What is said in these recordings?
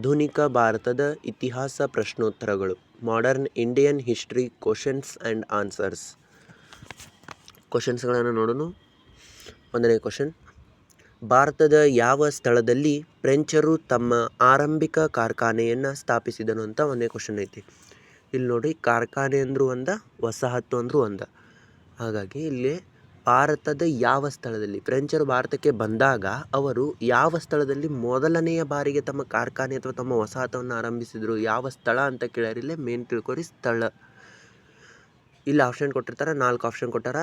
ಆಧುನಿಕ ಭಾರತದ ಇತಿಹಾಸ ಪ್ರಶ್ನೋತ್ತರಗಳು. Modern Indian history questions and answers ಕ್ವಶನ್ಸ್ಗಳನ್ನು ನೋಡೋಣ. ಒಂದನೇ ಕ್ವಶನ್ ಭಾರತದ ಯಾವ ಸ್ಥಳದಲ್ಲಿ ಫ್ರೆಂಚರು ತಮ್ಮ ಆರಂಭಿಕ ಕಾರ್ಖಾನೆಯನ್ನು ಸ್ಥಾಪಿಸಿದನು ಅಂತ ಒಂದೇ ಕ್ವಶನ್ ಐತಿ. ಇಲ್ಲಿ ನೋಡಿ ಕಾರ್ಖಾನೆ ಅಂದರೂ ಒಂದ, ವಸಾಹತು ಅಂದರೂ ಒಂದ. ಹಾಗಾಗಿ ಇಲ್ಲಿ ಭಾರತದ ಯಾವ ಸ್ಥಳದಲ್ಲಿ, ಫ್ರೆಂಚರು ಭಾರತಕ್ಕೆ ಬಂದಾಗ ಅವರು ಯಾವ ಸ್ಥಳದಲ್ಲಿ ಮೊದಲನೆಯ ಬಾರಿಗೆ ತಮ್ಮ ಕಾರ್ಖಾನೆ ಅಥವಾ ತಮ್ಮ ವಸಾಹತವನ್ನು ಆರಂಭಿಸಿದರು, ಯಾವ ಸ್ಥಳ ಅಂತ ಕೇಳ್ಯಾರ ಇಲ್ಲೇ ಮೇನ್ ತಿಳ್ಕೊರಿ ಸ್ಥಳ. ಇಲ್ಲಿ ಆಪ್ಷನ್ ಕೊಟ್ಟಿರ್ತಾರೆ, ನಾಲ್ಕು ಆಪ್ಷನ್ ಕೊಟ್ಟಾರ.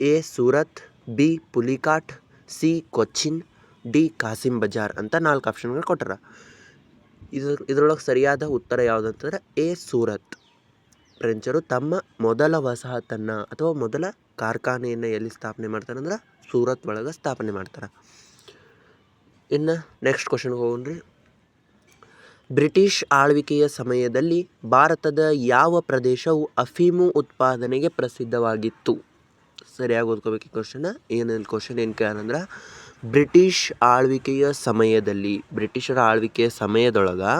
A, Surat, B, Pulicat, C, Cochin, D, Kasim Bazar ಅಂತ ನಾಲ್ಕು ಆಪ್ಷನ್ಗಳು ಕೊಟ್ಟಾರ. ಇದ್ರ ಇದ್ರೊಳಗೆ ಸರಿಯಾದ ಉತ್ತರ ಯಾವುದಂತಂದ್ರೆ ಎ, ಸೂರತ್. ಫ್ರೆಂಚರು ತಮ್ಮ ಮೊದಲ ವಸಾಹತನ್ನು ಅಥವಾ ಮೊದಲ ಕಾರ್ಖಾನೆಯನ್ನು ಎಲ್ಲಿ ಸ್ಥಾಪನೆ ಮಾಡ್ತಾರೆ ಅಂದ್ರೆ ಸೂರತ್ ಒಳಗೆ ಸ್ಥಾಪನೆ ಮಾಡ್ತಾರೆ. ಇನ್ನು ನೆಕ್ಸ್ಟ್ ಕ್ವಶನ್ಗೆ ಹೋಗೋಣ್ರಿ ಬ್ರಿಟಿಷ್ ಆಳ್ವಿಕೆಯ ಸಮಯದಲ್ಲಿ ಭಾರತದ ಯಾವ ಪ್ರದೇಶವು ಅಫೀಮು ಉತ್ಪಾದನೆಗೆ ಪ್ರಸಿದ್ಧವಾಗಿತ್ತು? ಸರಿಯಾಗಿ ಓದ್ಕೋಬೇಕು ಈ ಕ್ವಶನ ಏನಲ್ಲಿ ಕ್ವಶನ್ ಏನು ಕೇಳಂದ್ರೆ ಬ್ರಿಟಿಷ್ ಆಳ್ವಿಕೆಯ ಸಮಯದಲ್ಲಿ, ಬ್ರಿಟಿಷರ ಆಳ್ವಿಕೆಯ ಸಮಯದೊಳಗೆ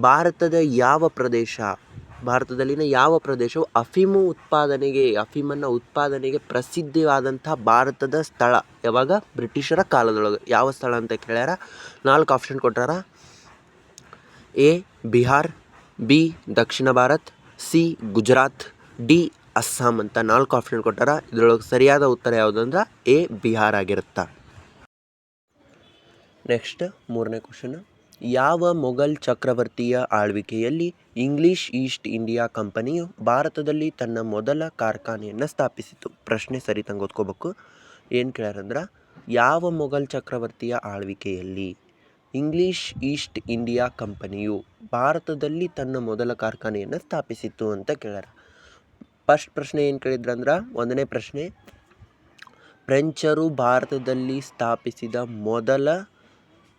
ಭಾರತದ ಯಾವ ಪ್ರದೇಶ ಭಾರತದಲ್ಲಿನ ಯಾವ ಪ್ರದೇಶವು ಅಫೀಮು ಉತ್ಪಾದನೆಗೆ, ಅಫೀಮನ್ನು ಉತ್ಪಾದನೆಗೆ ಪ್ರಸಿದ್ಧವಾದಂಥ ಭಾರತದ ಸ್ಥಳ? ಯಾವಾಗ? ಬ್ರಿಟಿಷರ ಕಾಲದೊಳಗೆ. ಯಾವ ಸ್ಥಳ ಅಂತ ಕೇಳ್ಯಾರ? ನಾಲ್ಕು ಆಪ್ಷನ್ ಕೊಟ್ಟಾರ. A, Bihar, B, Dakshin Bharat, C, Gujarat, D, Assam ಅಂತ ನಾಲ್ಕು ಆಪ್ಷನ್ ಕೊಟ್ಟಾರ. ಇದರೊಳಗೆ ಸರಿಯಾದ ಉತ್ತರ ಯಾವುದಂದ್ರೆ ಎ, ಬಿಹಾರ್ ಆಗಿರುತ್ತೆ. ನೆಕ್ಸ್ಟ್ ಮೂರನೇ ಕ್ವಶನ್ ಯಾವ ಮೊಘಲ್ ಚಕ್ರವರ್ತಿಯ ಆಳ್ವಿಕೆಯಲ್ಲಿ ಇಂಗ್ಲಿಷ್ ಈಸ್ಟ್ ಇಂಡಿಯಾ ಕಂಪನಿಯು ಭಾರತದಲ್ಲಿ ತನ್ನ ಮೊದಲ ಕಾರ್ಖಾನೆಯನ್ನು ಸ್ಥಾಪಿಸಿತು? ಪ್ರಶ್ನೆ ಸರಿ ತಂಗೆ ಓದ್ಕೋಬೇಕು ಏನು ಕೇಳ್ಯಾರಂದ್ರೆ, ಯಾವ ಮೊಘಲ್ ಚಕ್ರವರ್ತಿಯ ಆಳ್ವಿಕೆಯಲ್ಲಿ ಇಂಗ್ಲಿಷ್ ಈಸ್ಟ್ ಇಂಡಿಯಾ ಕಂಪನಿಯು ಭಾರತದಲ್ಲಿ ತನ್ನ ಮೊದಲ ಕಾರ್ಖಾನೆಯನ್ನು ಸ್ಥಾಪಿಸಿತು ಅಂತ ಕೇಳ್ಯಾರ. ಫಸ್ಟ್ ಪ್ರಶ್ನೆ ಏನು ಕೇಳಿದ್ರಂದ್ರೆ, ಒಂದನೇ ಪ್ರಶ್ನೆ, ಫ್ರೆಂಚರು ಭಾರತದಲ್ಲಿ ಸ್ಥಾಪಿಸಿದ ಮೊದಲ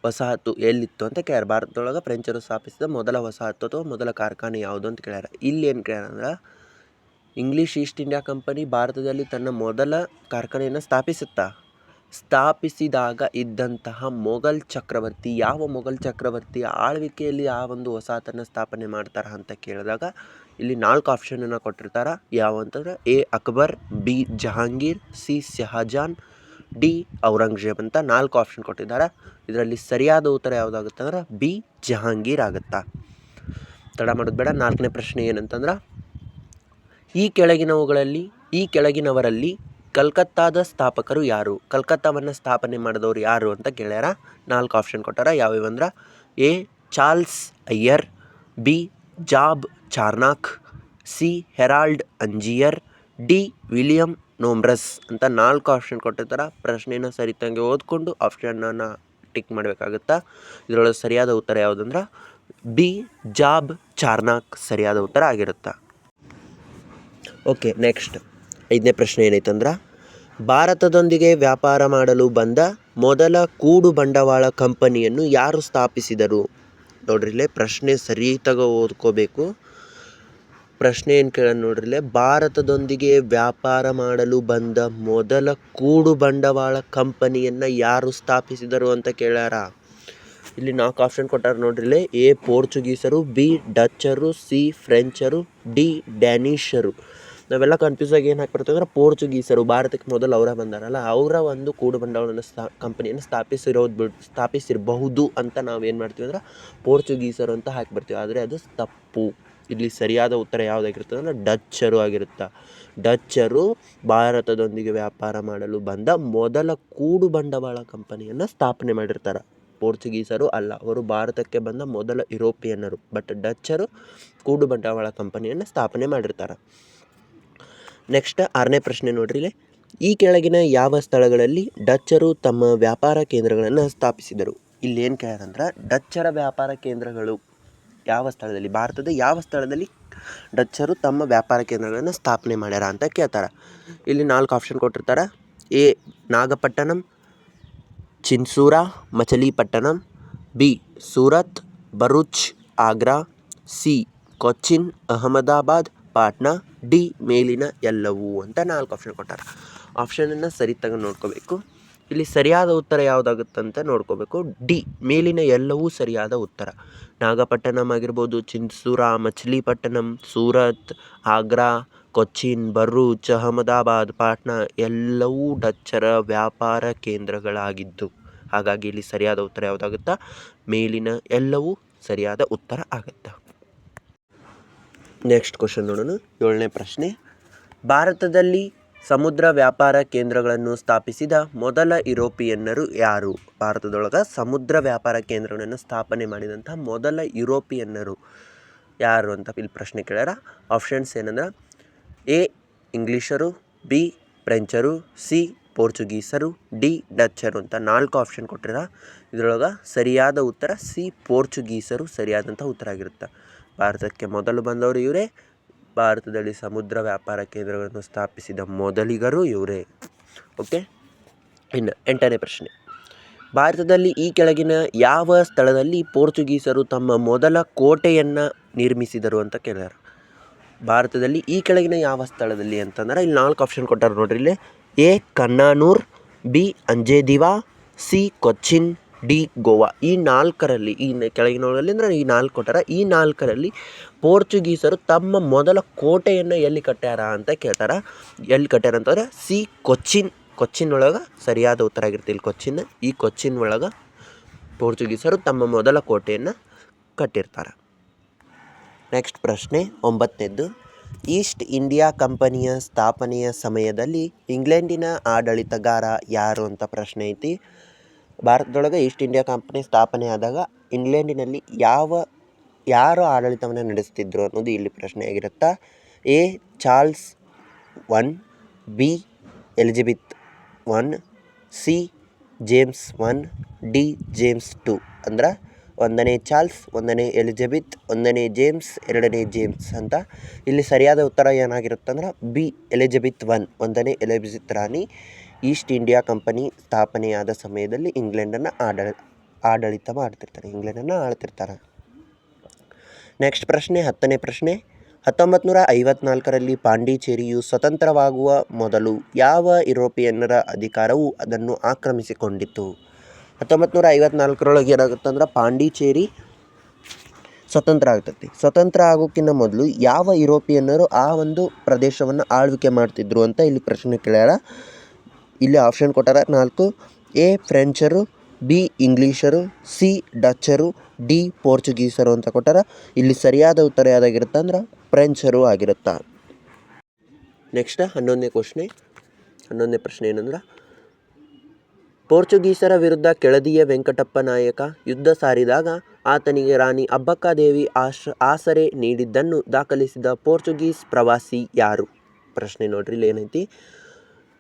ವಸಾಹತು ಎಲ್ಲಿತ್ತು ಅಂತ ಕೇಳ್ಯಾರ. ಭಾರತದೊಳಗೆ ಫ್ರೆಂಚರು ಸ್ಥಾಪಿಸಿದ ಮೊದಲ ವಸಾಹತು ಅಥವಾ ಮೊದಲ ಕಾರ್ಖಾನೆ ಯಾವುದು ಅಂತ ಕೇಳ್ಯಾರ. ಇಲ್ಲಿ ಏನು ಕೇಳ್ಯಾರ ಅಂದ್ರೆ ಇಂಗ್ಲೀಷ್ ಈಸ್ಟ್ ಇಂಡಿಯಾ ಕಂಪನಿ ಭಾರತದಲ್ಲಿ ತನ್ನ ಮೊದಲ ಕಾರ್ಖಾನೆಯನ್ನು ಸ್ಥಾಪಿಸುತ್ತಾ. ಸ್ಥಾಪಿಸಿದಾಗ ಇದ್ದಂತಹ ಮೊಘಲ್ ಚಕ್ರವರ್ತಿ, ಯಾವ ಮೊಘಲ್ ಚಕ್ರವರ್ತಿ ಆಳ್ವಿಕೆಯಲ್ಲಿ ಆ ಒಂದು ವಸಾಹತನ್ನು ಸ್ಥಾಪನೆ ಮಾಡ್ತಾರೆ ಅಂತ ಕೇಳಿದಾಗ ಇಲ್ಲಿ ನಾಲ್ಕು ಆಪ್ಷನನ್ನು ಕೊಟ್ಟಿರ್ತಾರೆ. ಯಾವ ಅಂತಂದ್ರೆ A Akbar, B Jahangir, C Shahjahan D Aurangzeb ಅಂತ ನಾಲ್ಕು ಆಪ್ಷನ್ ಕೊಟ್ಟಿದ್ದಾರೆ. ಇದರಲ್ಲಿ ಸರಿಯಾದ ಉತ್ತರ ಯಾವುದಾಗುತ್ತೆ ಅಂದ್ರೆ ಬಿ ಜಹಾಂಗೀರ್ ಆಗುತ್ತಾ? ತಡ ಮಾಡೋದು ಬೇಡ. ನಾಲ್ಕನೇ ಪ್ರಶ್ನೆ ಏನಂತಂದ್ರೆ, ಈ ಕೆಳಗಿನವುಗಳಲ್ಲಿ, ಈ ಕೆಳಗಿನವರಲ್ಲಿ ಕಲ್ಕತ್ತಾದ ಸ್ಥಾಪಕರು ಯಾರು? ಕಲ್ಕತ್ತಾವನ್ನು ಸ್ಥಾಪನೆ ಮಾಡಿದವರು ಯಾರು ಅಂತ ಕೇಳ್ಯಾರ? ನಾಲ್ಕು ಆಪ್ಷನ್ ಕೊಟ್ಟಾರ. ಯಾವ್ಯಾವಂದ್ರೆ A Charles Eyre, B Job Charnock, C Gerald Aungier, D William Norris ಅಂತ ನಾಲ್ಕು ಆಪ್ಷನ್ ಕೊಟ್ಟಿರ್ತಾರೆ. ಪ್ರಶ್ನೆನ ಸರಿತಂಗೆ ಓದ್ಕೊಂಡು ಆಪ್ಷನನ್ನು ಟಿಕ್ ಮಾಡಬೇಕಾಗುತ್ತಾ? ಇದರೊಳಗೆ ಸರಿಯಾದ ಉತ್ತರ ಯಾವುದಂದ್ರೆ ಬಿ ಜಾಬ್ ಚಾರ್ನಾಕ್ ಸರಿಯಾದ ಉತ್ತರ ಆಗಿರುತ್ತೆ? ಓಕೆ ನೆಕ್ಸ್ಟ್ ಐದನೇ ಪ್ರಶ್ನೆ ಏನೈತಂದ್ರೆ, ಭಾರತದೊಂದಿಗೆ ವ್ಯಾಪಾರ ಮಾಡಲು ಬಂದ ಮೊದಲ ಕೂಡು ಬಂಡವಾಳ ಕಂಪನಿಯನ್ನು ಯಾರು ಸ್ಥಾಪಿಸಿದರು? ನೋಡ್ರಿಲೆ ಪ್ರಶ್ನೆ ಸರಿ ತಗೋ ಓದ್ಕೋಬೇಕು. ಪ್ರಶ್ನೆ ಏನು ಕೇಳ ನೋಡ್ರಿಲೆ, ಭಾರತದೊಂದಿಗೆ ವ್ಯಾಪಾರ ಮಾಡಲು ಬಂದ ಮೊದಲ ಕೂಡು ಬಂಡವಾಳ ಕಂಪನಿಯನ್ನು ಯಾರು ಸ್ಥಾಪಿಸಿದರು ಅಂತ ಕೇಳ್ಯಾರ? ಇಲ್ಲಿ ನಾಲ್ಕು ಆಪ್ಷನ್ ಕೊಟ್ಟಾರ ನೋಡ್ರಿಲೆ, ಎ ಪೋರ್ಚುಗೀಸರು, ಬಿ ಡಚ್ಚರು, ಸಿ ಫ್ರೆಂಚರು, ಡಿ ಡ್ಯಾನಿಷರು ನಾವೆಲ್ಲ ಕನ್ಫ್ಯೂಸ್ ಆಗಿ ಏನು ಹಾಕ್ಬಿಡ್ತೀವಿ ಅಂದ್ರೆ ಪೋರ್ಚುಗೀಸರು, ಭಾರತಕ್ಕೆ ಮೊದಲು ಅವರ ಬಂದಾರಲ್ಲ, ಅವರ ಒಂದು ಕೂಡು ಬಂಡವಾಳನ ಸ್ಥಾ, ಕಂಪನಿಯನ್ನು ಸ್ಥಾಪಿಸಿರೋದು ಬಿಡ್, ಸ್ಥಾಪಿಸಿರಬಹುದು ಅಂತ ನಾವು ಏನು ಮಾಡ್ತೀವಿ ಅಂದ್ರೆ ಪೋರ್ಚುಗೀಸರು ಅಂತ ಹಾಕ್ಬಿಡ್ತೀವಿ. ಆದರೆ ಅದು ತಪ್ಪು. ಇಲ್ಲಿ ಸರಿಯಾದ ಉತ್ತರ ಯಾವುದಾಗಿರ್ತದೆ ಅಂದರೆ ಡಚ್ಚರು ಆಗಿರುತ್ತೆ. ಡಚ್ಚರು ಭಾರತದೊಂದಿಗೆ ವ್ಯಾಪಾರ ಮಾಡಲು ಬಂದ ಮೊದಲ ಕೂಡು ಬಂಡವಾಳ ಕಂಪನಿಯನ್ನು ಸ್ಥಾಪನೆ ಮಾಡಿರ್ತಾರೆ. ಪೋರ್ಚುಗೀಸರು ಅಲ್ಲ, ಅವರು ಭಾರತಕ್ಕೆ ಬಂದ ಮೊದಲ ಯುರೋಪಿಯನ್ನರು ಬಟ್ ಡಚ್ಚರು ಕೂಡು ಬಂಡವಾಳ ಕಂಪನಿಯನ್ನು ಸ್ಥಾಪನೆ ಮಾಡಿರ್ತಾರೆ. ನೆಕ್ಸ್ಟ್ ಆರನೇ ಪ್ರಶ್ನೆ ನೋಡ್ರಿ ಈ ಕೆಳಗಿನ ಯಾವ ಸ್ಥಳಗಳಲ್ಲಿ ಡಚ್ಚರು ತಮ್ಮ ವ್ಯಾಪಾರ ಕೇಂದ್ರಗಳನ್ನು ಸ್ಥಾಪಿಸಿದರು? ಇಲ್ಲಿ ಏನು ಕೇಳ್ಯಾರಂದ್ರೆ, ಡಚ್ಚರ ವ್ಯಾಪಾರ ಕೇಂದ್ರಗಳು ಯಾವ ಸ್ಥಳದಲ್ಲಿ, ಭಾರತದ ಯಾವ ಸ್ಥಳದಲ್ಲಿ ಡಚ್ಚರು ತಮ್ಮ ವ್ಯಾಪಾರ ಕೇಂದ್ರಗಳನ್ನು ಸ್ಥಾಪನೆ ಮಾಡ್ಯಾರ ಅಂತ ಕೇಳ್ತಾರೆ. ಇಲ್ಲಿ ನಾಲ್ಕು ಆಪ್ಷನ್ ಕೊಟ್ಟಿರ್ತಾರೆ. A, Nagapattinam, Chinsura, Machilipatnam, B, Surat, Bharuch, Agra, C, Cochin, Ahmedabad, Patna, D, ಮೇಲಿನ ಎಲ್ಲವೂ ಅಂತ ನಾಲ್ಕು ಆಪ್ಷನ್ ಕೊಟ್ಟಾರ. ಆಪ್ಷನನ್ನು ಸರಿ ತಗೊಂಡು ನೋಡ್ಕೋಬೇಕು. ಇಲ್ಲಿ ಸರಿಯಾದ ಉತ್ತರ ಯಾವುದಾಗುತ್ತಂತ ನೋಡ್ಕೋಬೇಕು. ಡಿ, ಮೇಲಿನ ಎಲ್ಲವೂ ಸರಿಯಾದ ಉತ್ತರ. ನಾಗಪಟ್ಟಣಂ ಆಗಿರ್ಬೋದು ಚಿನ್ಸೂರ ಮಚ್ಲಿಪಟ್ಟಣಂ, ಸೂರತ್, ಆಗ್ರಾ, ಕೊಚ್ಚಿನ್ ಬರೂಚ್ ಅಹಮದಾಬಾದ್, ಪಾಟ್ನಾ ಎಲ್ಲವೂ ಡಚ್ಚರ ವ್ಯಾಪಾರ ಕೇಂದ್ರಗಳಾಗಿದ್ದು. ಹಾಗಾಗಿ ಇಲ್ಲಿ ಸರಿಯಾದ ಉತ್ತರ ಯಾವುದಾಗುತ್ತಾ? ಮೇಲಿನ ಎಲ್ಲವೂ ಸರಿಯಾದ ಉತ್ತರ ಆಗುತ್ತೆ? ನೆಕ್ಸ್ಟ್ ಕ್ವಶನ್ ನೋಡೋಣ. ಏಳನೇ ಪ್ರಶ್ನೆ. ಭಾರತದಲ್ಲಿ ಸಮುದ್ರ ವ್ಯಾಪಾರ ಕೇಂದ್ರಗಳನ್ನು ಸ್ಥಾಪಿಸಿದ ಮೊದಲ ಯುರೋಪಿಯನ್ನರು ಯಾರು? ಭಾರತದೊಳಗೆ ಸಮುದ್ರ ವ್ಯಾಪಾರ ಕೇಂದ್ರಗಳನ್ನು ಸ್ಥಾಪನೆ ಮಾಡಿದಂಥ ಮೊದಲ ಯುರೋಪಿಯನ್ನರು ಯಾರು ಅಂತ ಇಲ್ಲಿ ಪ್ರಶ್ನೆ ಕೇಳ್ಯಾರ. ಆಪ್ಷನ್ಸ್ ಏನಂದ್ರೆ, ಎ, ಇಂಗ್ಲೀಷರು, ಬಿ, ಫ್ರೆಂಚರು, ಸಿ, ಪೋರ್ಚುಗೀಸರು, ಡಿ, ಡಚ್ಚರು ಅಂತ ನಾಲ್ಕು ಆಪ್ಷನ್ ಕೊಟ್ಟಿರ. ಇದರೊಳಗೆ ಸರಿಯಾದ ಉತ್ತರ ಸಿ, ಪೋರ್ಚುಗೀಸರು ಸರಿಯಾದಂಥ ಉತ್ತರ ಆಗಿರುತ್ತೆ. ಭಾರತಕ್ಕೆ ಮೊದಲು ಬಂದವರು ಇವರೇ ಭಾರತದಲ್ಲಿ ಸಮುದ್ರ ವ್ಯಾಪಾರ ಕೇಂದ್ರಗಳನ್ನು ಸ್ಥಾಪಿಸಿದ ಮೊದಲಿಗರು ಇವರೇ. ಓಕೆ ಇನ್ನು ಎಂಟನೇ ಪ್ರಶ್ನೆ. ಭಾರತದಲ್ಲಿ ಈ ಕೆಳಗಿನ ಯಾವ ಸ್ಥಳದಲ್ಲಿ ಪೋರ್ಚುಗೀಸರು ತಮ್ಮ ಮೊದಲ ಕೋಟೆಯನ್ನು ನಿರ್ಮಿಸಿದರು ಅಂತ ಕೇಳಿದರು ಭಾರತದಲ್ಲಿ ಈ ಕೆಳಗಿನ ಯಾವ ಸ್ಥಳದಲ್ಲಿ ಅಂತಂದ್ರೆ ಇಲ್ಲಿ ನಾಲ್ಕು ಆಪ್ಷನ್ ಕೊಟ್ಟಾರ ನೋಡ್ರಿ ಇಲ್ಲಿ. A. Cannanore B. Anjediva, C. Cochin. D Goa. ಈ ನಾಲ್ಕರಲ್ಲಿ, ಈ ಕೆಳಗಿನವರಲ್ಲಿ ಅಂದರೆ ಈ ನಾಲ್ಕು ಕೊಟ್ಟಾರ. ಈ ನಾಲ್ಕರಲ್ಲಿ ಪೋರ್ಚುಗೀಸರು ತಮ್ಮ ಮೊದಲ ಕೋಟೆಯನ್ನು ಎಲ್ಲಿ ಕಟ್ಟ್ಯಾರ ಅಂತ ಕೇಳ್ತಾರ. ಎಲ್ಲಿ ಕಟ್ಟ್ಯಾರ ಅಂತಂದ್ರೆ ಸಿ ಕೊಚ್ಚಿನ್. ಕೊಚ್ಚಿನ್ ಒಳಗೆ ಸರಿಯಾದ ಉತ್ತರ ಆಗಿರ್ತಿ ಇಲ್ಲಿ ಕೊಚ್ಚಿನ್. ಈ ಕೊಚ್ಚಿನ್ ಒಳಗೆ ಪೋರ್ಚುಗೀಸರು ತಮ್ಮ ಮೊದಲ ಕೋಟೆಯನ್ನು ಕಟ್ಟಿರ್ತಾರೆ. ನೆಕ್ಸ್ಟ್ ಪ್ರಶ್ನೆ ಒಂಬತ್ತನೇದ್ದು ಈಸ್ಟ್ ಇಂಡಿಯಾ ಕಂಪನಿಯ ಸ್ಥಾಪನೆಯ ಸಮಯದಲ್ಲಿ ಇಂಗ್ಲೆಂಡಿನ ಆಡಳಿತಗಾರ ಯಾರು ಅಂತ ಪ್ರಶ್ನೆ ಐತಿ. ಭಾರತದೊಳಗೆ ಈಸ್ಟ್ ಇಂಡಿಯಾ ಕಂಪನಿ ಸ್ಥಾಪನೆ ಆದಾಗ ಇಂಗ್ಲೆಂಡಿನಲ್ಲಿ ಯಾವ, ಯಾರು ಆಡಳಿತವನ್ನು ನಡೆಸ್ತಿದ್ರು ಅನ್ನೋದು ಇಲ್ಲಿ ಪ್ರಶ್ನೆಯಾಗಿರುತ್ತೆ, A, Charles one, B, Elizabeth one, C, James one, D, James two. ಅಂದ್ರೆ ಒಂದನೇ ಚಾರ್ಲ್ಸ್, ಒಂದನೇ ಎಲಿಜಬೆತ್, ಒಂದನೇ ಜೇಮ್ಸ್, ಎರಡನೇ ಜೇಮ್ಸ್ ಅಂತ. ಇಲ್ಲಿ ಸರಿಯಾದ ಉತ್ತರ ಏನಾಗಿರುತ್ತೆ ಅಂದ್ರೆ ಬಿ, ಎಲಿಜಬೆತ್ ಒನ್, ಒಂದನೇ ಎಲಿಜಬೆತ್ ರಾಣಿ ಈಸ್ಟ್ ಇಂಡಿಯಾ ಕಂಪನಿ ಸ್ಥಾಪನೆಯಾದ ಸಮಯದಲ್ಲಿ ಇಂಗ್ಲೆಂಡನ್ನು ಆಡಳ, ಆಡಳಿತ ಮಾಡ್ತಿರ್ತಾರೆ, ಇಂಗ್ಲೆಂಡನ್ನು ಆಳ್ತಿರ್ತಾರೆ. ನೆಕ್ಸ್ಟ್ ಪ್ರಶ್ನೆ, ಹತ್ತನೇ ಪ್ರಶ್ನೆ. ಹತ್ತೊಂಬತ್ತು ನೂರ ಐವತ್ನಾಲ್ಕರಲ್ಲಿ ಪಾಂಡಿಚೇರಿಯು ಸ್ವತಂತ್ರವಾಗುವ ಮೊದಲು ಯಾವ ಯುರೋಪಿಯನ್ನರ ಅಧಿಕಾರವು ಅದನ್ನು ಆಕ್ರಮಿಸಿಕೊಂಡಿತ್ತು? ಹತ್ತೊಂಬತ್ತು ನೂರ ಐವತ್ನಾಲ್ಕರೊಳಗೆ ಏನಾಗುತ್ತೆ ಅಂದ್ರೆ ಪಾಂಡಿಚೇರಿ ಸ್ವತಂತ್ರ ಆಗ್ತೈತಿ. ಸ್ವತಂತ್ರ ಆಗೋಕ್ಕಿಂತ ಮೊದಲು ಯಾವ ಯುರೋಪಿಯನ್ನರು ಆ ಒಂದು ಪ್ರದೇಶವನ್ನು ಆಳ್ವಿಕೆ ಮಾಡ್ತಿದ್ರು ಅಂತ ಇಲ್ಲಿ ಪ್ರಶ್ನೆ ಕೇಳ್ಯಾರ. ಇಲ್ಲಿ ಆಪ್ಷನ್ ಕೊಟ್ಟಾರ ನಾಲ್ಕು, ಎ, ಫ್ರೆಂಚರು, ಬಿ, ಇಂಗ್ಲೀಷರು, ಸಿ, ಡಚ್ಚರು, ಡಿ, ಪೋರ್ಚುಗೀಸರು ಅಂತ ಕೊಟ್ಟಾರ. ಇಲ್ಲಿ ಸರಿಯಾದ ಉತ್ತರ ಯಾವುದಾಗಿರುತ್ತೆ ಅಂದ್ರೆ ಫ್ರೆಂಚರು ಆಗಿರುತ್ತಾ. ನೆಕ್ಸ್ಟ್ ಹನ್ನೊಂದನೇ ಕ್ವಶ್ನೆ ಹನ್ನೊಂದನೇ ಪ್ರಶ್ನೆ ಏನಂದ್ರೆ, ಪೋರ್ಚುಗೀಸರ ವಿರುದ್ಧ ಕೆಳದಿಯ ವೆಂಕಟಪ್ಪ ನಾಯಕ ಯುದ್ಧ ಸಾರಿದಾಗ ಆತನಿಗೆ ರಾಣಿ ಅಬ್ಬಕ್ಕಾದೇವಿ ಆಶ್ರ ಆಸರೆ ನೀಡಿದ್ದನ್ನು ದಾಖಲಿಸಿದ ಪೋರ್ಚುಗೀಸ್ ಪ್ರವಾಸಿ ಯಾರು? ಪ್ರಶ್ನೆ ನೋಡ್ರಿ, ಇಲ್ಲಿ ಏನೈತಿ?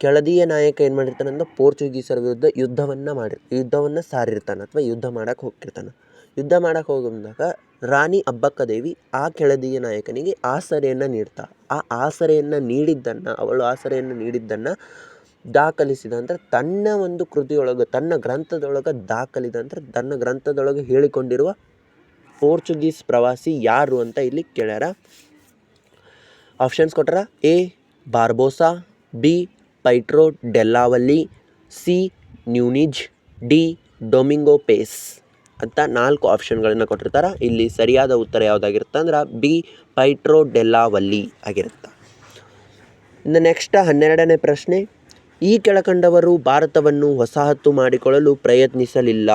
ಕೆಳದಿಯ ನಾಯಕ ಏನು ಮಾಡಿರ್ತಾನೆ ಅಂದ್ರೆ ಪೋರ್ಚುಗೀಸರ ವಿರುದ್ಧ ಯುದ್ಧವನ್ನು ಮಾಡಿ ಯುದ್ಧವನ್ನು ಸಾರಿರ್ತಾನೆ ಅಥವಾ ಯುದ್ಧ ಮಾಡಕ್ಕೆ ಹೋಗಿರ್ತಾನೆ ಯುದ್ಧ ಮಾಡಕ್ಕೆ ಹೋಗಿದಾಗ ರಾಣಿ ಅಬ್ಬಕ್ಕ ದೇವಿ ಆ ಕೆಳದಿಯ ನಾಯಕನಿಗೆ ಆಸರೆಯನ್ನು ನೀಡ್ತಾ, ಆ ಆಸರೆಯನ್ನು ನೀಡಿದ್ದನ್ನು, ಅವಳು ಆಸರೆಯನ್ನು ನೀಡಿದ್ದನ್ನು ದಾಖಲಿಸಿದ ಅಂದರೆ ತನ್ನ ಒಂದು ಕೃತಿಯೊಳಗೆ, ತನ್ನ ಗ್ರಂಥದೊಳಗೆ ದಾಖಲಿದ ಅಂದರೆ ತನ್ನ ಗ್ರಂಥದೊಳಗೆ ಹೇಳಿಕೊಂಡಿರುವ ಪೋರ್ಚುಗೀಸ್ ಪ್ರವಾಸಿ ಯಾರು ಅಂತ ಇಲ್ಲಿ ಕೇಳ್ಯಾರ. ಆಪ್ಷನ್ಸ್ ಕೊಟ್ಟಾರ A, Barbosa, B Pietro Della Valle C Nuniz, D Domingo Paes ಅಂತ ನಾಲ್ಕು ಆಪ್ಷನ್ಗಳನ್ನು ಕೊಟ್ಟಿರ್ತಾರೆ. ಇಲ್ಲಿ ಸರಿಯಾದ ಉತ್ತರ ಯಾವುದಾಗಿರುತ್ತೆ ಅಂದ್ರೆ ಬಿ ಪೈಟ್ರೋ ಡೆಲ್ಲಾವಲ್ಲಿ ಆಗಿರುತ್ತೆ. ಇನ್ನು ನೆಕ್ಸ್ಟ್ ಹನ್ನೆರಡನೇ ಪ್ರಶ್ನೆ, ಈ ಕೆಳಕಂಡವರು ಭಾರತವನ್ನು ವಸಾಹತು ಮಾಡಿಕೊಳ್ಳಲು ಪ್ರಯತ್ನಿಸಲಿಲ್ಲ.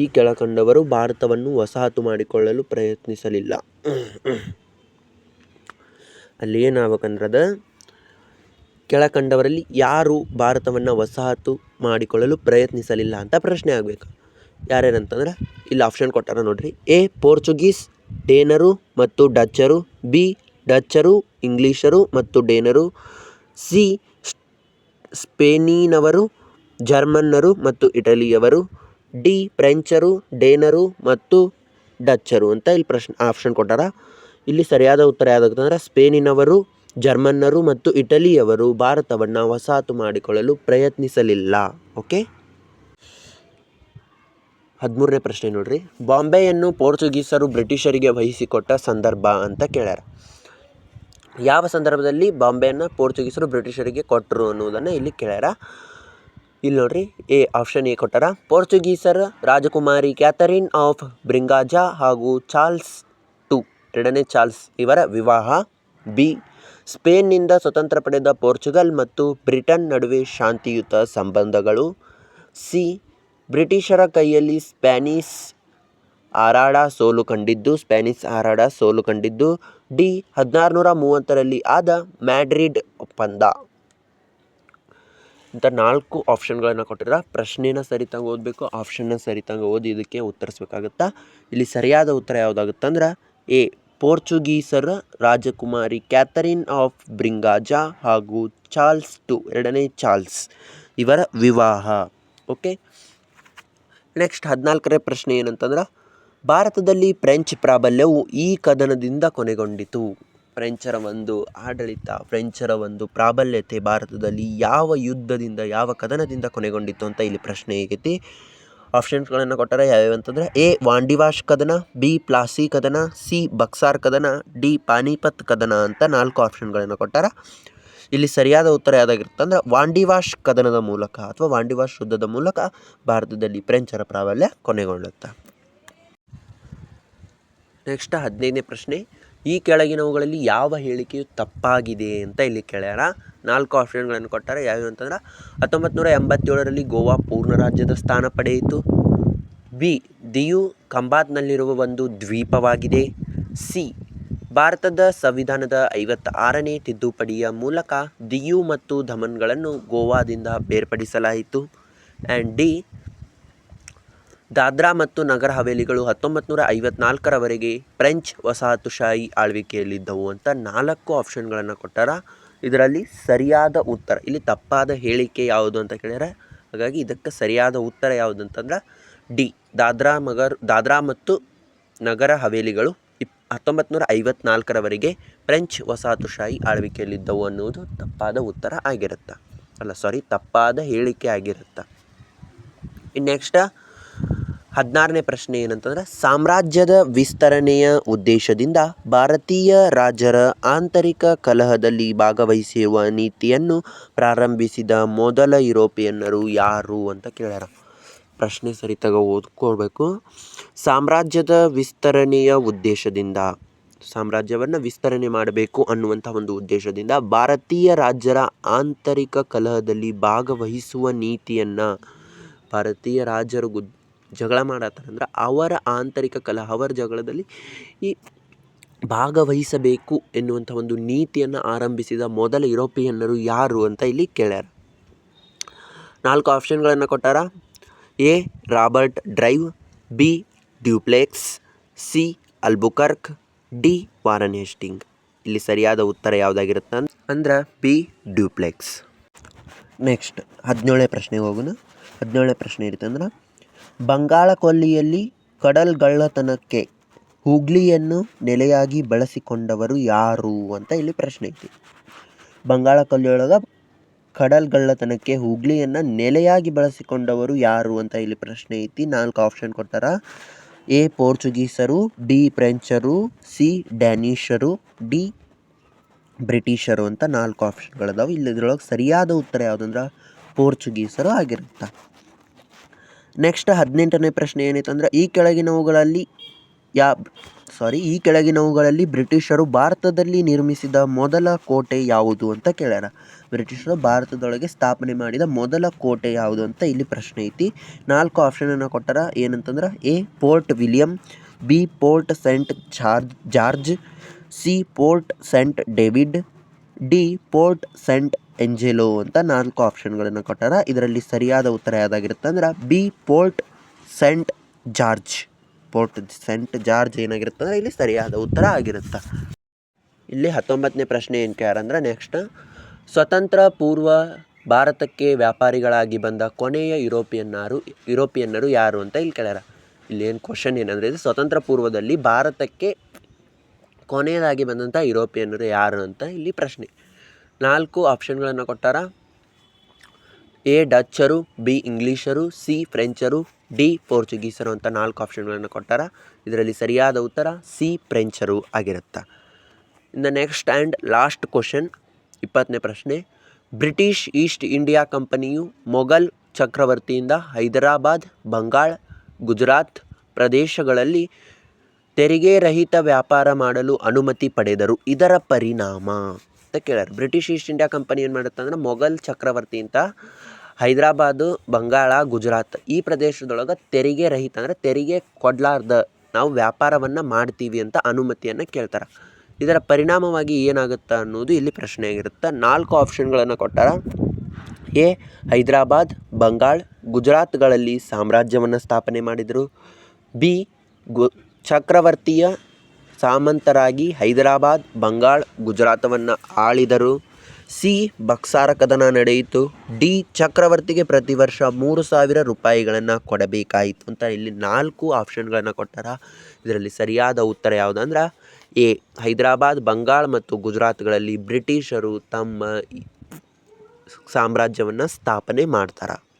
ಈ ಕೆಳಕಂಡವರು ಭಾರತವನ್ನು ವಸಾಹತು ಮಾಡಿಕೊಳ್ಳಲು ಪ್ರಯತ್ನಿಸಲಿಲ್ಲ. ಅಲ್ಲಿ ಏನಾಗಬೇಕಂದ್ರದ ಕೆಳಕಂಡವರಲ್ಲಿ ಯಾರು ಭಾರತವನ್ನು ವಸಾಹತು ಮಾಡಿಕೊಳ್ಳಲು ಪ್ರಯತ್ನಿಸಲಿಲ್ಲ ಅಂತ ಪ್ರಶ್ನೆ ಆಗಬೇಕು. ಯಾರ್ಯಾರಂತಂದ್ರೆ ಇಲ್ಲಿ ಆಪ್ಷನ್ ಕೊಟ್ಟಾರ ನೋಡ್ರಿ. ಎ, ಪೋರ್ಚುಗೀಸ್, ಡೇನರು ಮತ್ತು ಡಚ್ಚರು, ಬಿ, ಡಚ್ಚರು, ಇಂಗ್ಲೀಷರು ಮತ್ತು ಡೇನರು, ಸಿ ಸ್ಪೇನಿನವರು, ಜರ್ಮನ್ನರು ಮತ್ತು ಇಟಲಿಯವರು, ಡಿ, ಫ್ರೆಂಚರು, ಡೇನರು ಮತ್ತು ಡಚ್ಚರು ಅಂತ ಇಲ್ಲಿ ಪ್ರಶ್ನೆ ಆಪ್ಷನ್ ಕೊಟ್ಟಾರ. ಇಲ್ಲಿ ಸರಿಯಾದ ಉತ್ತರ ಯಾವುದಾಗುತ್ತೆ ಅಂದರೆ, ಸ್ಪೇನಿನವರು ಜರ್ಮನ್ನರು ಮತ್ತು ಇಟಲಿಯವರು ಭಾರತವನ್ನು ವಸಾಹತು ಮಾಡಿಕೊಳ್ಳಲು ಪ್ರಯತ್ನಿಸಲಿಲ್ಲ. ಓಕೆ? ಹದಿಮೂರನೇ ಪ್ರಶ್ನೆ ನೋಡ್ರಿ. ಬಾಂಬೆಯನ್ನು ಪೋರ್ಚುಗೀಸರು ಬ್ರಿಟಿಷರಿಗೆ ವಹಿಸಿಕೊಟ್ಟ ಸಂದರ್ಭ ಅಂತ ಕೇಳ್ಯಾರ. ಯಾವ ಸಂದರ್ಭದಲ್ಲಿ ಬಾಂಬೆಯನ್ನು ಪೋರ್ಚುಗೀಸರು ಬ್ರಿಟಿಷರಿಗೆ ಕೊಟ್ಟರು ಅನ್ನೋದನ್ನು ಇಲ್ಲಿ ಕೇಳ್ಯಾರ. ಇಲ್ಲಿ ನೋಡ್ರಿ, ಎ ಆಪ್ಷನ್ ಎ ಕೊಟ್ಟಾರ. ಪೋರ್ಚುಗೀಸರ ರಾಜಕುಮಾರಿ ಕ್ಯಾಥರಿನ್ ಆಫ್ ಬ್ರಿಂಗಾಜಾ ಹಾಗೂ ಚಾರ್ಲ್ಸ್ ಟು, ಎರಡನೇ ಚಾರ್ಲ್ಸ್ ಇವರ ವಿವಾಹ. ಬಿ ಸ್ಪೇನ್ನಿಂದ ಸ್ವತಂತ್ರ ಪಡೆದ ಪೋರ್ಚುಗಲ್ ಮತ್ತು ಬ್ರಿಟನ್ ನಡುವೆ ಶಾಂತಿಯುತ ಸಂಬಂಧಗಳು. ಸಿ. ಬ್ರಿಟಿಷರ ಕೈಯಲ್ಲಿ ಸ್ಪ್ಯಾನಿಸ್ ಆರಾಡ ಸೋಲು ಕಂಡಿದ್ದು ಸ್ಪ್ಯಾನಿಸ್ ಆರಾಡ ಸೋಲು ಕಂಡಿದ್ದು. ಡಿ. ಹದಿನಾರುನೂರ ಮೂವತ್ತರಲ್ಲಿ ಆದ ಮ್ಯಾಡ್ರಿಡ್ ಒಪ್ಪಂದ. ಇಂಥ ನಾಲ್ಕು ಆಪ್ಷನ್ಗಳನ್ನು ಕೊಟ್ಟಿರ ಪ್ರಶ್ನೆನ ಸರಿತಾಗ ಓದಬೇಕು, ಆಪ್ಷನ್ನ ಸರಿತಾಗ ಓದಿ ಇದಕ್ಕೆ ಉತ್ತರಿಸ್ಬೇಕಾಗತ್ತಾ. ಇಲ್ಲಿ ಸರಿಯಾದ ಉತ್ತರ ಯಾವುದಾಗುತ್ತಂದ್ರೆ, ಎ. ಪೋರ್ಚುಗೀಸರ ರಾಜಕುಮಾರಿ ಕ್ಯಾಥರಿನ್ ಆಫ್ ಬ್ರಿಂಗಾಜಾ ಹಾಗೂ ಚಾರ್ಲ್ಸ್ ಟು ಎರಡನೇ ಚಾರ್ಲ್ಸ್ ಇವರ ವಿವಾಹ. ಓಕೆ? ನೆಕ್ಸ್ಟ್ ಹದಿನಾಲ್ಕನೇ ಪ್ರಶ್ನೆ ಏನಂತಂದ್ರೆ, ಭಾರತದಲ್ಲಿ ಫ್ರೆಂಚ್ ಪ್ರಾಬಲ್ಯವು ಈ ಕದನದಿಂದ ಕೊನೆಗೊಂಡಿತು. ಫ್ರೆಂಚರ ಒಂದು ಆಡಳಿತ, ಫ್ರೆಂಚರ ಒಂದು ಪ್ರಾಬಲ್ಯತೆ ಭಾರತದಲ್ಲಿ ಯಾವ ಯುದ್ಧದಿಂದ, ಯಾವ ಕದನದಿಂದ ಕೊನೆಗೊಂಡಿತ್ತು ಅಂತ ಇಲ್ಲಿ ಪ್ರಶ್ನೆ ಆಗೈತಿ ಆಪ್ಷನ್ಸ್ಗಳನ್ನು ಕೊಟ್ಟರೆ ಯಾವ್ಯಾವ ಅಂತಂದರೆ ಎ ವಾಂಡಿವಾಶ್ ಕದನ, ಬಿ ಪ್ಲಾಸಿ ಕದನ, ಸಿ ಬಕ್ಸಾರ್ ಕದನ, ಡಿ ಪಾನಿಪತ್ ಕದನ ಅಂತ ನಾಲ್ಕು ಆಪ್ಷನ್ಗಳನ್ನು ಕೊಟ್ಟಾರ. ಇಲ್ಲಿ ಸರಿಯಾದ ಉತ್ತರ ಯಾವುದಾಗಿರುತ್ತೆ ಅಂದ್ರೆ ವಾಂಡಿವಾಶ್ ಕದನದ ಮೂಲಕ ಅಥವಾ ವಾಂಡಿವಾಶ್ ಯುದ್ಧದ ಮೂಲಕ ಭಾರತದಲ್ಲಿ ಫ್ರೆಂಚರ ಪ್ರಾಬಲ್ಯ ಕೊನೆಗೊಳ್ಳುತ್ತೆ. ನೆಕ್ಸ್ಟ್ ಹದಿನೈದನೇ ಪ್ರಶ್ನೆ. ಈ ಕೆಳಗಿನವುಗಳಲ್ಲಿ ಯಾವ ಹೇಳಿಕೆಯು ತಪ್ಪಾಗಿದೆ ಅಂತ ಇಲ್ಲಿ ಕೇಳ್ಯಾರ. ನಾಲ್ಕು ಆಪ್ಷನ್ಗಳನ್ನು ಕೊಟ್ಟಾರೆ. ಯಾವ್ಯಾವ ಅಂತಂದ್ರೆ ಹತ್ತೊಂಬತ್ತು ನೂರ ಎಂಬತ್ತೇಳರಲ್ಲಿ ಗೋವಾ ಪೂರ್ಣ ರಾಜ್ಯದ ಸ್ಥಾನ ಪಡೆಯಿತು. ಬಿ, ದಿಯು ಕಂಬಾತ್ನಲ್ಲಿರುವ ಒಂದು ದ್ವೀಪವಾಗಿದೆ. ಸಿ, ಭಾರತದ ಸಂವಿಧಾನದ ಐವತ್ತ ಆರನೇ ತಿದ್ದುಪಡಿಯ ಮೂಲಕ ದಿಯು ಮತ್ತು ಧಮನ್ಗಳನ್ನು ಗೋವಾದಿಂದ ಬೇರ್ಪಡಿಸಲಾಯಿತು. ಆ್ಯಂಡ್ ಡಿ ದಾದ್ರಾ ಮತ್ತು ನಗರ ಹವೇಲಿಗಳು ಹತ್ತೊಂಬತ್ತು ನೂರ ಐವತ್ನಾಲ್ಕರವರೆಗೆ ಫ್ರೆಂಚ್ ವಸಾಹತುಶಾಹಿ ಆಳ್ವಿಕೆಯಲ್ಲಿದ್ದವು ಅಂತ ನಾಲ್ಕು ಆಪ್ಷನ್ಗಳನ್ನು ಕೊಟ್ಟಾರ. ಇದರಲ್ಲಿ ಸರಿಯಾದ ಉತ್ತರ, ಇಲ್ಲಿ ತಪ್ಪಾದ ಹೇಳಿಕೆ ಯಾವುದು ಅಂತ ಕೇಳಿದರೆ, ಹಾಗಾಗಿ ಇದಕ್ಕೆ ಸರಿಯಾದ ಉತ್ತರ ಯಾವುದು ಅಂತಂದ್ರೆ ಡಿ, ದಾದ್ರಾ ಮಗರ್, ದಾದ್ರಾ ಮತ್ತು ನಗರ ಹವೇಲಿಗಳು ಇಪ್ ಹತ್ತೊಂಬತ್ತು ನೂರ ಐವತ್ನಾಲ್ಕರವರೆಗೆ ಫ್ರೆಂಚ್ ವಸಾಹತುಶಾಹಿ ಆಳ್ವಿಕೆಯಲ್ಲಿದ್ದವು ಅನ್ನುವುದು ತಪ್ಪಾದ ಉತ್ತರ ಆಗಿರುತ್ತೆ. ಅಲ್ಲ ಸಾರಿ ತಪ್ಪಾದ ಹೇಳಿಕೆ ಆಗಿರುತ್ತೆ. ಇನ್ನು ನೆಕ್ಸ್ಟ್ ಹದಿನಾರನೇ ಪ್ರಶ್ನೆ ಏನಂತಂದ್ರೆ, ಸಾಮ್ರಾಜ್ಯದ ವಿಸ್ತರಣೆಯ ಉದ್ದೇಶದಿಂದ ಭಾರತೀಯ ರಾಜರ ಆಂತರಿಕ ಕಲಹದಲ್ಲಿ ಭಾಗವಹಿಸುವ ನೀತಿಯನ್ನು ಪ್ರಾರಂಭಿಸಿದ ಮೊದಲ ಯುರೋಪಿಯನ್ನರು ಯಾರು ಅಂತ ಕೇಳ್ಯಾರ. ಪ್ರಶ್ನೆ ಸರಿ ತಗೋ, ಓದ್ಕೊಳ್ಬೇಕು. ಸಾಮ್ರಾಜ್ಯದ ವಿಸ್ತರಣೆಯ ಉದ್ದೇಶದಿಂದ, ಸಾಮ್ರಾಜ್ಯವನ್ನು ವಿಸ್ತರಣೆ ಮಾಡಬೇಕು ಅನ್ನುವಂಥ ಒಂದು ಉದ್ದೇಶದಿಂದ ಭಾರತೀಯ ರಾಜ್ಯರ ಆಂತರಿಕ ಕಲಹದಲ್ಲಿ ಭಾಗವಹಿಸುವ ನೀತಿಯನ್ನು ಭಾರತೀಯ ರಾಜರು ಜಗಳ ಮಾಡತ್ತಾರಂದ್ರೆ ಅವರ ಆಂತರಿಕ ಕಲಹ, ಅವರ ಜಗಳದಲ್ಲಿ ಈ ಭಾಗವಹಿಸಬೇಕು ಎನ್ನುವಂಥ ಒಂದು ನೀತಿಯನ್ನು ಆರಂಭಿಸಿದ ಮೊದಲ ಯುರೋಪಿಯನ್ನರು ಯಾರು ಅಂತ ಇಲ್ಲಿ ಕೇಳ್ಯಾರ. ನಾಲ್ಕು ಆಪ್ಷನ್ಗಳನ್ನು ಕೊಟ್ಟಾರ. A, Robert Drive, B, Dupleix, C, Albuquerque, D, Warren Hastings. ಇಲ್ಲಿ ಸರಿಯಾದ ಉತ್ತರ ಯಾವುದಾಗಿರುತ್ತೆ ಅಂದ್ರೆ ಬಿ, ಡ್ಯೂಪ್ಲೆಕ್ಸ್. ನೆಕ್ಸ್ಟ್ ಹದಿನೇಳನೇ ಪ್ರಶ್ನೆಗೆ ಹೋಗೋಣ. ಹದಿನೇಳನೇ ಪ್ರಶ್ನೆ ಇರುತ್ತೆ ಅಂದ್ರೆ ಬಂಗಾಳ ಕೊಲ್ಲಿಯಲ್ಲಿ ಕಡಲ್ಗಳ್ಳತನಕ್ಕೆ ಹೂಗ್ಲಿಯನ್ನು ನೆಲೆಯಾಗಿ ಬಳಸಿಕೊಂಡವರು ಯಾರು ಅಂತ ಇಲ್ಲಿ ಪ್ರಶ್ನೆ ಐತಿ. ಬಂಗಾಳಕೊಲ್ಲಿಯೊಳಗ ಕಡಲ್ಗಳ್ಳತನಕ್ಕೆ ಹೂಗ್ಲಿಯನ್ನು ನೆಲೆಯಾಗಿ ಬಳಸಿಕೊಂಡವರು ಯಾರು ಅಂತ ಇಲ್ಲಿ ಪ್ರಶ್ನೆ ಐತಿ. ನಾಲ್ಕು ಆಪ್ಷನ್ ಕೊಟ್ಟಾರ ಎ, ಪೋರ್ಚುಗೀಸರು ಡಿ ಫ್ರೆಂಚರು, ಸಿ ಡ್ಯಾನಿಷರು ಡಿ, ಬ್ರಿಟಿಷರು ಅಂತ ನಾಲ್ಕು ಆಪ್ಷನ್ಗಳಿದಾವೆ. ಇಲ್ಲಿ ಇದ್ರೊಳಗೆ ಸರಿಯಾದ ಉತ್ತರ ಯಾವುದಂದ್ರೆ ಪೋರ್ಚುಗೀಸರು ಆಗಿರುತ್ತೆ. ನೆಕ್ಸ್ಟ್ ಹದಿನೆಂಟನೇ ಪ್ರಶ್ನೆ ಏನಿತ್ತು ಅಂದ್ರೆ, ಈ ಕೆಳಗಿನವುಗಳಲ್ಲಿ ಯಾ ಸಾರಿ ಈ ಕೆಳಗಿನವುಗಳಲ್ಲಿ ಬ್ರಿಟಿಷರು ಭಾರತದಲ್ಲಿ ನಿರ್ಮಿಸಿದ ಮೊದಲ ಕೋಟೆ ಯಾವುದು ಅಂತ ಕೇಳ್ಯಾರ. ಬ್ರಿಟಿಷರು ಭಾರತದೊಳಗೆ ಸ್ಥಾಪನೆ ಮಾಡಿದ ಮೊದಲ ಕೋಟೆ ಯಾವುದು ಅಂತ ಇಲ್ಲಿ ಪ್ರಶ್ನೆ ಐತಿ. ನಾಲ್ಕು ಆಪ್ಷನನ್ನು ಕೊಟ್ಟಾರ, ಏನಂತಂದ್ರೆ, A, Fort William, B, Fort Saint George George C, Fort Saint David D Fort Saint Angelo ಅಂತ ನಾಲ್ಕು ಆಪ್ಷನ್ಗಳನ್ನು ಕೊಟ್ಟಾರ. ಇದರಲ್ಲಿ ಸರಿಯಾದ ಉತ್ತರ ಯಾವುದಾಗಿರುತ್ತೆ ಅಂದ್ರೆ B Fort Saint George. Fort Saint George ಏನಾಗಿರುತ್ತೆ ಅಂದರೆ ಇಲ್ಲಿ ಸರಿಯಾದ ಉತ್ತರ ಆಗಿರುತ್ತೆ. ಇಲ್ಲಿ ಹತ್ತೊಂಬತ್ತನೇ ಪ್ರಶ್ನೆ ಏನು ಕೇಳಾರಂದ್ರೆ ನೆಕ್ಸ್ಟ್ ಸ್ವತಂತ್ರ ಪೂರ್ವ ಭಾರತಕ್ಕೆ ವ್ಯಾಪಾರಿಗಳಾಗಿ ಬಂದ ಕೊನೆಯ ಯುರೋಪಿಯನ್ನರು ಯುರೋಪಿಯನ್ನರು ಯಾರು ಅಂತ ಇಲ್ಲಿ ಕೇಳ್ಯಾರ. ಇಲ್ಲಿ ಏನು ಕ್ವಶನ್ ಏನಂದರೆ ಇದು ಸ್ವತಂತ್ರ ಪೂರ್ವದಲ್ಲಿ ಭಾರತಕ್ಕೆ ಕೊನೆಯದಾಗಿ ಬಂದಂಥ ಯುರೋಪಿಯನ್ನರು ಯಾರು ಅಂತ ಇಲ್ಲಿ ಪ್ರಶ್ನೆ. ನಾಲ್ಕು ಆಪ್ಷನ್ಗಳನ್ನು ಕೊಟ್ಟಾರ. ಎ, ಡಚ್ಚರು, ಬಿ, ಇಂಗ್ಲೀಷರು, ಸಿ, ಫ್ರೆಂಚರು, ಡಿ, ಪೋರ್ಚುಗೀಸರು ಅಂತ ನಾಲ್ಕು ಆಪ್ಷನ್ಗಳನ್ನು ಕೊಟ್ಟಾರ. ಇದರಲ್ಲಿ ಸರಿಯಾದ ಉತ್ತರ ಸಿ, ಫ್ರೆಂಚರು ಆಗಿರುತ್ತೆ. ಇನ್ನು ನೆಕ್ಸ್ಟ್ ಆ್ಯಂಡ್ ಲಾಸ್ಟ್ ಕ್ವಶನ್, ಇಪ್ಪತ್ತನೇ ಪ್ರಶ್ನೆ. ಬ್ರಿಟಿಷ್ ಈಸ್ಟ್ ಇಂಡಿಯಾ ಕಂಪನಿಯು ಮೊಘಲ್ ಚಕ್ರವರ್ತಿಯಿಂದ ಹೈದರಾಬಾದ್, ಬಂಗಾಳ್, ಗುಜರಾತ್ ಪ್ರದೇಶಗಳಲ್ಲಿ ತೆರಿಗೆ ರಹಿತ ವ್ಯಾಪಾರ ಮಾಡಲು ಅನುಮತಿ ಪಡೆದರು. ಇದರ ಪರಿಣಾಮ ಅಂತ ಕೇಳ್ಯಾರ. ಬ್ರಿಟಿಷ್ ಈಸ್ಟ್ ಇಂಡಿಯಾ ಕಂಪನಿ ಏನು ಮಾಡುತ್ತೆ ಅಂದ್ರೆ ಮೊಘಲ್ ಅಂತ ಹೈದರಾಬಾದು, ಬಂಗಾಳ, ಗುಜರಾತ್ ಈ ಪ್ರದೇಶದೊಳಗೆ ತೆರಿಗೆ ರಹಿತ ಅಂದರೆ ತೆರಿಗೆ ಕೊಡ್ಲಾರ್ದ ನಾವು ವ್ಯಾಪಾರವನ್ನು ಮಾಡ್ತೀವಿ ಅಂತ ಅನುಮತಿಯನ್ನು ಕೇಳ್ತಾರೆ. ಇದರ ಪರಿಣಾಮವಾಗಿ ಏನಾಗುತ್ತೆ ಅನ್ನೋದು ಇಲ್ಲಿ ಪ್ರಶ್ನೆ ಆಗಿರುತ್ತೆ ನಾಲ್ಕು ಆಪ್ಷನ್ಗಳನ್ನು ಕೊಟ್ಟಾರ. ಎ, ಹೈದರಾಬಾದ್, ಬಂಗಾಳ್, ಗುಜರಾತ್ಗಳಲ್ಲಿ ಸಾಮ್ರಾಜ್ಯವನ್ನು ಸ್ಥಾಪನೆ ಮಾಡಿದರು. ಬಿ, ಗು ಚಕ್ರವರ್ತಿಯ ಸಾಮಂತರಾಗಿ ಹೈದರಾಬಾದ್, ಬಂಗಾಳ್, ಗುಜರಾತವನ್ನು ಆಳಿದರು. ಸಿ. ಬಕ್ಸಾರ ಕದನ ನಡೆಯಿತು. ಡಿ. ಚಕ್ರವರ್ತಿಗೆ ಪ್ರತಿ ವರ್ಷ ಮೂರು ಸಾವಿರ ರೂಪಾಯಿಗಳನ್ನು ಕೊಡಬೇಕಾಯಿತು ಅಂತ ಇಲ್ಲಿ ನಾಲ್ಕು ಆಪ್ಷನ್ಗಳನ್ನು ಕೊಟ್ಟಾರ. ಇದರಲ್ಲಿ ಸರಿಯಾದ ಉತ್ತರ ಯಾವುದಂದ್ರೆ ಎ. ಹೈದರಾಬಾದ್, ಬಂಗಾಳ್ ಮತ್ತು ಗುಜರಾತ್ಗಳಲ್ಲಿ ಬ್ರಿಟಿಷರು ತಮ್ಮ ಸಾಮ್ರಾಜ್ಯವನ್ನು ಸ್ಥಾಪನೆ ಮಾಡ್ತಾರೆ.